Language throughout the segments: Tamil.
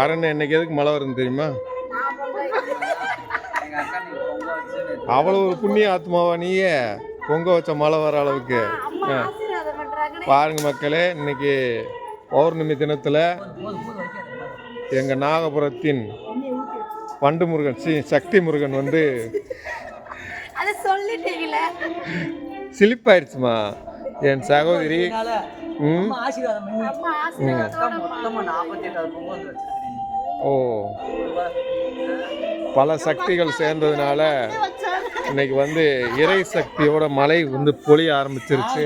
அரண் இன்னைக்கு எதுக்கு மழை வருதுன்னு தெரியுமா? அவ்வளோ ஒரு புண்ணிய ஆத்மாவா நீயே? பொங்க வச்ச மழை வர அளவுக்கு. பாருங்க மக்களே இன்னைக்கு பௌர்ணமி தினத்தில் எங்கள் நாகபுரத்தின் வண்டு முருகன் சி சக்தி முருகன் வந்து சொல்லிட்டீங்களே? சிலிப்பாயிடுச்சுமா என் சகோதரி. ஓ. பல சக்திகள் சேர்ந்ததுனால இன்னைக்கு வந்து இறை சக்தியோட மழை வந்து பொழிய ஆரம்பிச்சிருச்சு.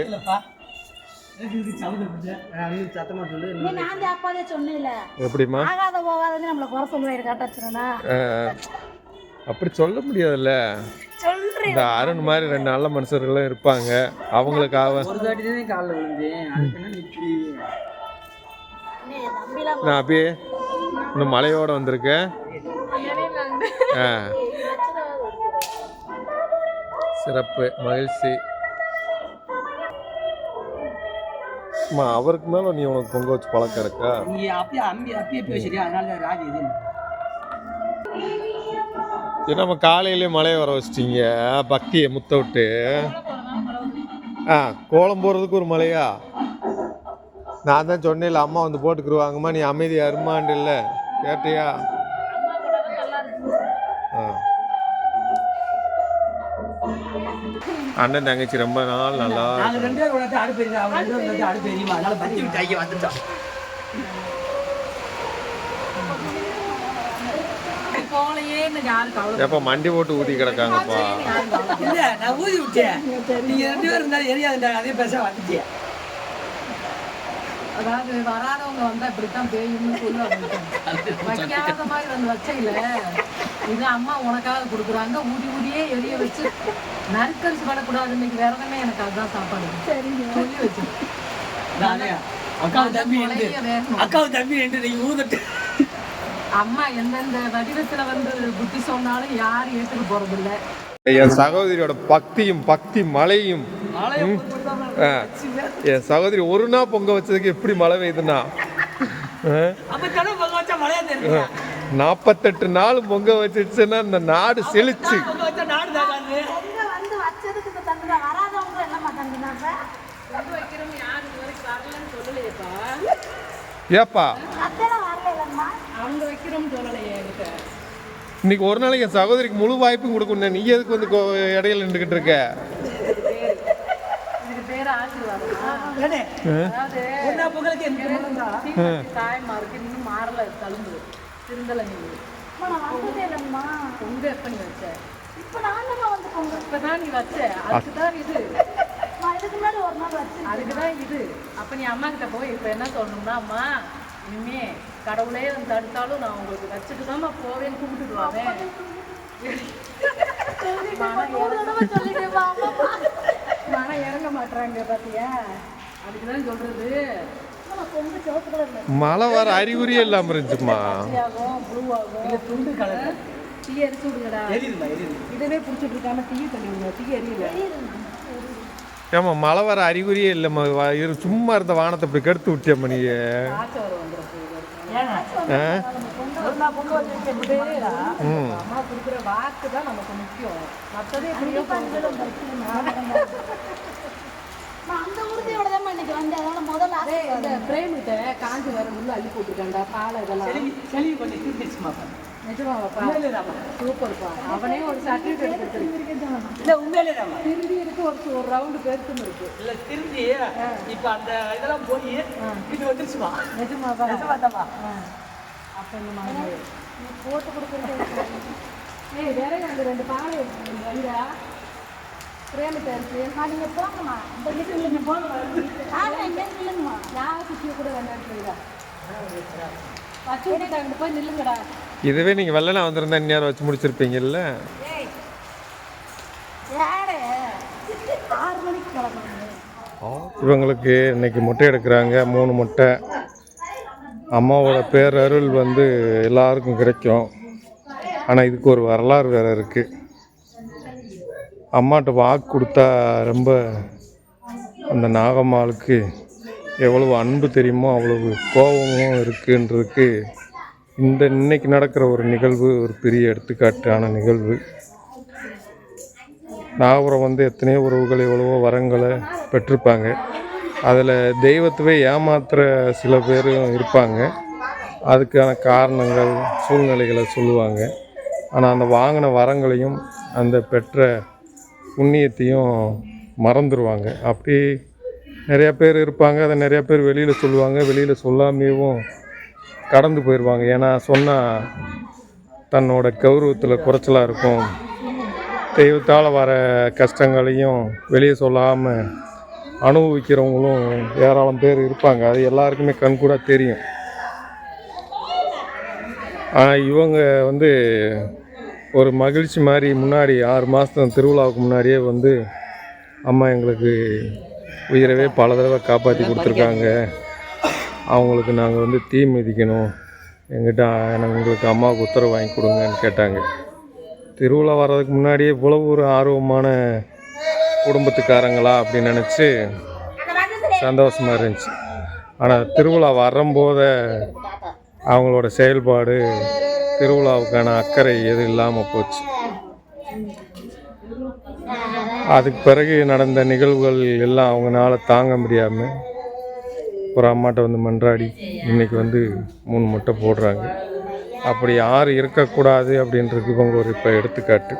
அஹ், அப்படி சொல்ல முடியாதுல்ல. இந்த அருண் மாதிரி ரெண்டு நல்ல மனுஷர்களும் இருப்பாங்க. அவங்களுக்காக ஒரு தாட்டி தான் காலில் விழுந்தேன். அதுக்கு என்ன இப்படி. நீ தம்பிலாம் நான் அப்படியே இன்னும் மழையோட வந்திருக்கேன். ஆ. சிறப்பு மகிழ்ச்சி. அவருக்கு மேல நீ உனக்கு பொங்க வச்சு பழக்கம் இருக்கா? நீ அப்படியே அப்படியே பேசுறியா? அதனால தான் ராஜி நம்ம காலையிலே மழையை வர வச்சிட்டிங்க பக்தியை முத்த விட்டு ஆ கோலம் போடுறதுக்கு ஒரு மழையா நான் தான் சொன்னேன்ல அம்மா வந்து போட்டுக்குருவாங்கம்மா நீ அமைதி அருமாண்டு இல்லை கேட்டியா ஆ அண்ணன் தங்கச்சி ரொம்ப நாள் நல்லா நாங்க ரெண்டு பேரும் உனக்கு அடுப்பு எரியுது அவங்க ரெண்டு பேரும் உனக்கு அடுப்பு எரியுமா அதனால பத்தி விட்டு ஐயா வந்துட்டோம் போலையேன்னு யாருக்கு அவ்வளோ எப்போ மண்டி போட்டு ஊதி கிடக்காங்கப்பா. இல்ல நான் ஊதி விட்டேன். நீங்க ரெண்டு பேரும் இருந்தாலும் எரியாதுண்டா அதே பேச வந்துட்டேன். அதாவது வராதவங்க வந்தா இப்படித்தான் பேயும்னு சொல்லுவாங்க வைக்காத மாதிரி வந்து வச்சையில இது அம்மா உனக்காக கொடுக்குறாங்க. ஊதி ஊதியே எரிய வச்சு நறுக்கரிசி படக்கூடாது இன்னைக்கு விரதமே எனக்கு அதுதான் சாப்பாடு. சொல்லி வச்சு அக்காவும் தம்பி. அக்காவும் தம்பி ரெண்டு நீங்க ஊதட்டு. அம்மா எந்தெந்த வடிவத்துல வந்து புத்தி சொன்னாலும் யாரும் ஏத்துக்க போறது இல்ல என் சகோதரியோட பக்தியும் பக்தி மழையும் ம். ஆ. என் சகோதரி ஒரு நாள் பொங்க வச்சதுக்கு எப்படி மழை பெய்யுதுன்னா நாற்பத்தெட்டு நாள் பொங்க வச்சிடுச்சுன்னா இந்த நாடு செழிச்சு ஏப்பா அவங்க வைக்கிறோம்னு சொல்லலையே என்கிட்ட இன்னைக்கு ஒரு நாளைக்கு என் சகோதரிக்கு முழு வாய்ப்பும் கொடுக்கணும் நீ எதுக்கு வந்து கோ- இடையில நின்றுக்கிட்டு இருக்க? அதுக்குதான் இது. அப்ப நீ அம்மா கிட்ட போய் இப்ப என்ன சொல்லணும்னா அம்மா இனிமே கடவுளே வந்து தடுத்தாலும் நான் உங்களுக்கு வச்சுட்டு தான் போவேன்னு கும்பிட்டுட்டு சொல்லிட்டேன் மனம் இறங்க மாட்டுறாங்க பாத்தியா? அதுக்குதான் சொல்றது. மழை வர அறிகுறியே இல்லாம இருந்துச்சுமா துண்டு கலர் தீ எரிச்சு விடுங்கடா இதுவே பிடிச்சிட்டு இருக்காம தீ தள்ளி விடுங்க தீ எரியல ஏமா மழை வர அறிகுறியே இல்லைம்மா சும்மா இருந்த வானத்தை இப்படி கெடுத்து விட்டியம்மா நீ. காஞ்சி வர முள்ள அள்ளி போட்டுருக்காண்டா பாலை இதெல்லாம். செலவு பண்ணி திருப்பிச்சுமா நிஜமாவாப்பா சூப்பர்ப்பா. அவனே ஒரு சர்டிஃபிகேட் கொடுத்துருக்கு இல்ல உண்மையிலே இருக்கு ஒரு ஒரு ரவுண்டு பெருத்தும் இருக்கு. இல்ல திரும்பி இப்ப அந்த இதெல்லாம் போய் இது வந்துருச்சுமா? நிஜமாவா? நிஜமாதாம்மா. அப்ப இந்த மாதிரி. நீ போட்டு கொடுக்குறது ஏய் வேற அந்த ரெண்டு பாலை வந்தா பிரேமிட்ட இருக்கு. நான் போங்கம்மா. இந்த வீட்டுக்கு நீங்க போங்க இல்லைங்கம்மா யாரும் சுற்றிய கூட வேண்டாம் வச்சு விட்டுட்டாங்க போய் நில்லுங்கடா. இதுவே நீங்க வெள்ளனா வந்திருந்தா இந்நேரம் வச்சு முடிச்சிருப்பீங்கல்ல? இவங்களுக்கு இன்னைக்கு முட்டை எடுக்கிறாங்க மூணு முட்டை. அம்மாவோட பேரருள் வந்து எல்லாருக்கும் கிடைக்கும். ஆனால் இதுக்கு ஒரு வரலாறு வேற இருக்குது அம்மாட்ட வாக்கு கொடுத்தா ரொம்ப அந்த நாகம்மாளுக்கு எவ்வளவு அன்பு தெரியுமோ அவ்வளவு கோபமும் இருக்குன்றதுக்கு இந்த இன்னைக்கு நடக்கிற ஒரு நிகழ்வு ஒரு பெரிய எடுத்துக்காட்டான நிகழ்வு. நாகபுரம் வந்து எத்தனையோ உறவுகள் எவ்வளவோ வரங்களை பெற்றிருப்பாங்க. அதில் தெய்வத்தவே ஏமாத்துகிற சில பேரும் இருப்பாங்க. அதுக்கான காரணங்கள் சூழ்நிலைகளை சொல்லுவாங்க. ஆனால் அந்த வாங்கின வரங்களையும் அந்த பெற்ற புண்ணியத்தையும் மறந்துடுவாங்க அப்படி நிறையா பேர் இருப்பாங்க. அதை நிறையா பேர் வெளியில் சொல்லுவாங்க. வெளியில் சொல்லாமையும் கடந்து போயிடுவாங்க ஏன்னா சொன்னால் தன்னோட கௌரவத்தில் குறைச்சலாக இருக்கும். தெய்வத்தால் வர கஷ்டங்களையும் வெளியே சொல்லாமல் அனுபவிக்கிறவங்களும் ஏராளம் பேர் இருப்பாங்க. அது எல்லாருக்குமே கண்கூடாக தெரியும். ஆனால் இவங்க வந்து ஒரு மகிழ்ச்சி மாதிரி முன்னாடி ஆறு மாதம் திருவிழாவுக்கு முன்னாடியே வந்து அம்மா எங்களுக்கு உயிரவே பல தடவை காப்பாற்றி கொடுத்துருக்காங்க. அவங்களுக்கு நாங்கள் வந்து தீ மிதிக்கணும். எங்கிட்ட எனக்கு எங்களுக்கு அம்மாவுக்கு உத்தரவு வாங்கி கொடுங்கன்னு கேட்டாங்க. திருவிழா வர்றதுக்கு முன்னாடியே இவ்வளவு ஒரு ஆர்வமான குடும்பத்துக்காரங்களா அப்படின்னு நினச்சி சந்தோஷமாக இருந்துச்சு. ஆனால் திருவிழா வரும்போது அவங்களோட செயல்பாடு திருவிழாவுக்கான அக்கறை எதுவும் இல்லாமல் போச்சு. அதுக்கு பிறகு நடந்த நிகழ்வுகள் எல்லாம் அவங்களால தாங்க முடியாமல் ஒரு அம்மாட்ட வந்து மன்றாடி இன்றைக்கி வந்து மூணு முட்டை போடுறாங்க. அப்படி யார் இருக்கக்கூடாது அப்படின்றதுக்கு இவங்க ஒரு இப்போ எடுத்துக்காட்டு.